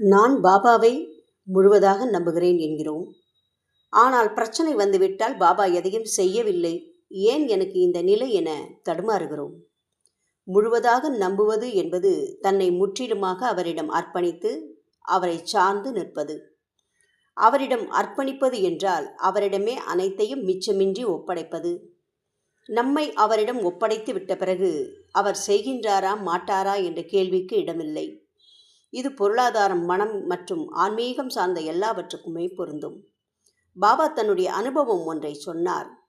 நான் பாபாவை முழுவதாக நம்புகிறேன் என்கிறோம். ஆனால் பிரச்சனை வந்துவிட்டால் பாபா எதையும் செய்யவில்லை. ஏன் எனக்கு இந்த நிலை என தடுமாறுகிறோம். முழுவதாக நம்புவது என்பது தன்னை முற்றிலுமாக அவரிடம் அர்ப்பணித்து அவரை சார்ந்து நிற்பது. அவரிடம் அர்ப்பணிப்பது என்றால் அவரிடமே அனைத்தையும் மிச்சமின்றி ஒப்படைப்பது. நம்மை அவரிடம் ஒப்படைத்து விட்ட பிறகு அவர் செய்கின்றாரா மாட்டாரா என்ற கேள்விக்கு இடமில்லை. இது பொருளாதாரம் மனம் மற்றும் ஆன்மீகம் சார்ந்த எல்லாவற்றுக்குமே பொருந்தும். பாபா தன்னுடைய அனுபவம் ஒன்றை சொன்னார்.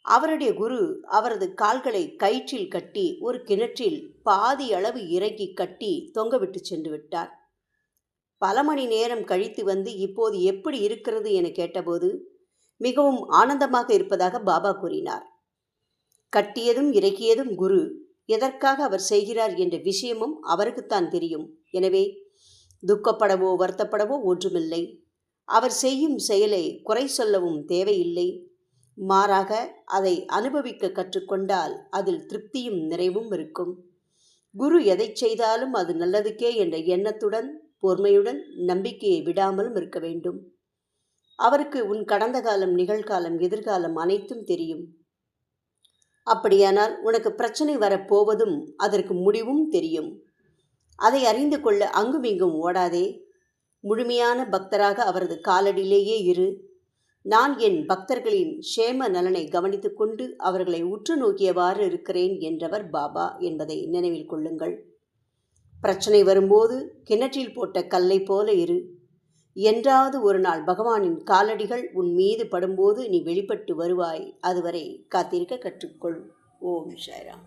அவருடைய குரு அவரது கால்களை கயிற்றில் கட்டி ஒரு கிணற்றில் பாதி அளவு இறக்கி கட்டி தொங்கவிட்டு சென்று விட்டார். பல மணி நேரம் கழித்து வந்து இப்போது எப்படி இருக்கிறது என கேட்டபோது மிகவும் ஆனந்தமாக இருப்பதாக பாபா கூறினார். கட்டியதும் இறக்கியதும் குரு எதற்காக அவர் செய்கிறார் என்ற விஷயமும் அவருக்குத்தான் தெரியும். எனவே துக்கப்படவோ வருத்தப்படவோ ஒன்றுமில்லை. அவர் செய்யும் செயலை குறை சொல்லவும் தேவையில்லை. மாறாக அதை அனுபவிக்க கற்றுக்கொண்டால் அதில் திருப்தியும் நிறைவும் இருக்கும். குரு எதை செய்தாலும் அது நல்லதுக்கே என்ற எண்ணத்துடன் பொறுமையுடன் நம்பிக்கையை விடாமலும் இருக்க வேண்டும். அவருக்கு உன் கடந்த காலம் நிகழ்காலம் எதிர்காலம் அனைத்தும் தெரியும். அப்படியானால் உனக்கு பிரச்சனை வரப்போவதும் அதற்கு முடிவும் தெரியும். அதை அறிந்து கொள்ள அங்குமிங்கும் ஓடாதே. முழுமையான பக்தராக அவரது காலடியிலேயே இரு. நான் என் பக்தர்களின் ஷேம நலனை கவனித்துக்கொண்டு அவர்களை உற்று நோக்கியவாறு இருக்கிறேன் என்றவர் பாபா என்பதை நினைவில் கொள்ளுங்கள். பிரச்சனை வரும்போது கிணற்றில் போட்ட கல்லை போல இரு. என்றாவது ஒரு நாள் பகவானின் காலடிகள் உன் மீது படும்போது நீ வெளிப்பட்டு வருவாய். அதுவரை காத்திருக்க கற்றுக்கொள். ஓம் ஷாய்ராம்